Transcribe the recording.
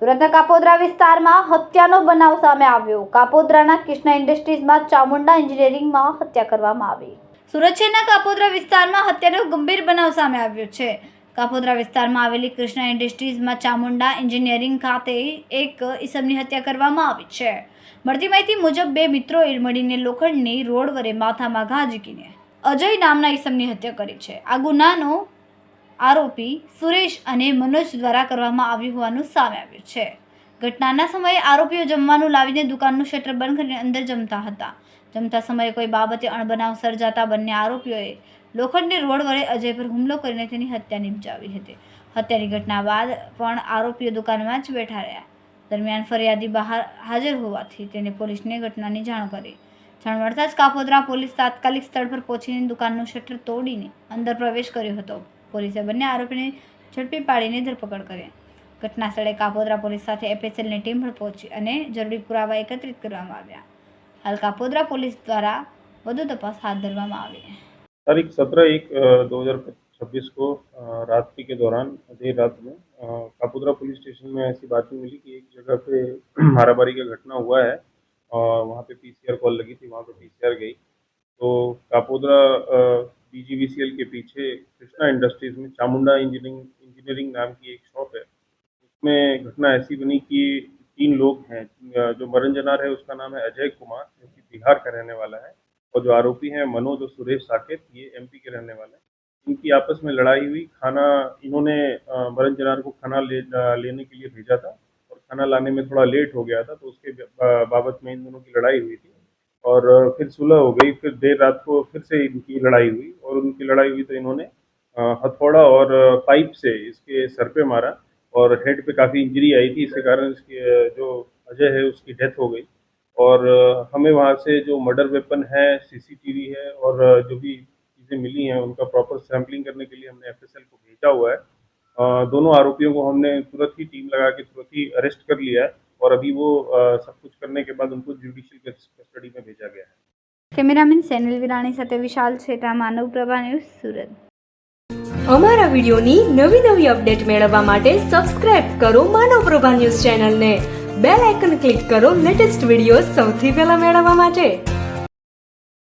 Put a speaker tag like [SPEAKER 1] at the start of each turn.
[SPEAKER 1] સુરતના કાપોદ્રા વિસ્તારમાં હત્યાનો બનાવ સામે આવ્યો કાપોદ્રાના કૃષ્ણા ઇન્ડસ્ટ્રીઝમાં ચામુંડા એન્જિનિયરિંગમાં હત્યા કરવામાં આવી સુરત શહેરના કાપોદ્રા વિસ્તારમાં હત્યાનો ગંભીર બનાવ સામે આવ્યો છે કાપોદ્રા વિસ્તારમાં આવેલી કૃષ્ણા ઇન્ડસ્ટ્રીઝમાં ચામુંડા એન્જિનિયરિંગ ખાતે એક ઈસમની હત્યા કરવામાં આવી છે મળતી માહિતી મુજબ બે મિત્રોએ મળીને લોખંડની રોડ વરે માથામાં ઘા ઝીકીને અજય નામના ઈસમની હત્યા કરી છે આ ગુનાનો આરોપી સુરેશ અને મનોજ દ્વારા કરવામાં આવ્યું હોવાનું સામે આવ્યું છે ઘટનાના સમયે આરોપીઓ જમવાનું લાવીને દુકાનનું શટર બંધ કરીને અંદર જમતા હતા જમતા સમયે કોઈ બાબતે અણબનાવ સર્જાતા બંને આરોપીઓએ લોખંડની રોડ વડે અજય પર હુમલો કરીને તેની હત્યા નિપજાવી હતી હત્યાની ઘટના બાદ પણ આરોપીઓ દુકાનમાં જ બેઠા રહ્યા દરમિયાન ફરિયાદી બહાર હાજર હોવાથી તેને પોલીસને ઘટનાની જાણ કરી છણવડસ કાપોદ્રા પોલીસ તાત્કાલિક સ્તરે પોચીની દુકાનનું શટર તોડીને અંદર પ્રવેશ કર્યો હતો પોલીસે બંને આરોપીને ઝડપી પાડીને ધરપકડ કરી ઘટનાસ્થળે કાપોદ્રા પોલીસ સાથે એફએસએલની ટીમ પણ પહોંચી અને જરૂરી પુરાવા એકત્રિત કરવા આવ્યા હાલ કાપોદ્રા પોલીસ દ્વારા વધુ તપાસ હાથ ધરવામાં આવી
[SPEAKER 2] તારીખ 17 1 2026 કો રાત્રિ કે દરમિયાન અધે રાત્રે કાપોદ્રા પોલીસ સ્ટેશનમાં આવી વાત મળી કે એક જગ્યા પર હараભારી કે ઘટનાhua છે वहाँ पे पीसीआर कॉल लगी थी वहाँ पे पीसीआर गई तो कापोद्रा डीजीवीसीएल के पीछे कृष्णा इंडस्ट्रीज में चामुंडा इंजीनियरिंग इंजीनियरिंग नाम की एक शॉप है उसमें घटना ऐसी बनी कि तीन लोग हैं जो मरण जनार है उसका नाम है अजय कुमार जो कि बिहार का रहने वाला है और जो आरोपी हैं मनोज और सुरेश साकेत ये एम के रहने वाले हैं इनकी आपस में लड़ाई हुई खाना इन्होंने मरण जनार को खाना ले, लेने के लिए भेजा था खाना लाने में थोड़ा लेट हो गया था तो उसके बाबत में इन दोनों की लड़ाई हुई थी और फिर सुलह हो गई फिर देर रात को फिर से इनकी लड़ाई हुई और उनकी लड़ाई हुई तो इन्होंने हथौड़ा और पाइप से इसके सर पे मारा और हेड पे काफ़ी इंजरी आई थी इसके कारण इसके जो अजय है उसकी डेथ हो गई और हमें वहाँ से जो मर्डर वेपन है सीसीटीवी है और जो भी चीज़ें मिली हैं उनका प्रॉपर सैम्पलिंग करने के लिए हमने एफएसएल को भेजा हुआ है दोनों आरोपियों को हमने तुरंत ही टीम लगा के तुरंत ही अरेस्ट कर लिया है और अभी वो सब कुछ करने के बाद उनको जुडिशियल कस्टडी में भेजा गया है
[SPEAKER 1] कैमरामैन सैनल विराणी साथ विशाल छेटा मानव प्रभा न्यूज सूरत
[SPEAKER 3] અમારા વિડિયોની નવી નવી અપડેટ મેળવવા માટે સબસ્ક્રાઇબ કરો માનવ પ્રભા ન્યૂઝ ચેનલને બેલ આઇકન ક્લિક કરો લેટેસ્ટ વિડિયો સૌથી પહેલા મેળવવા માટે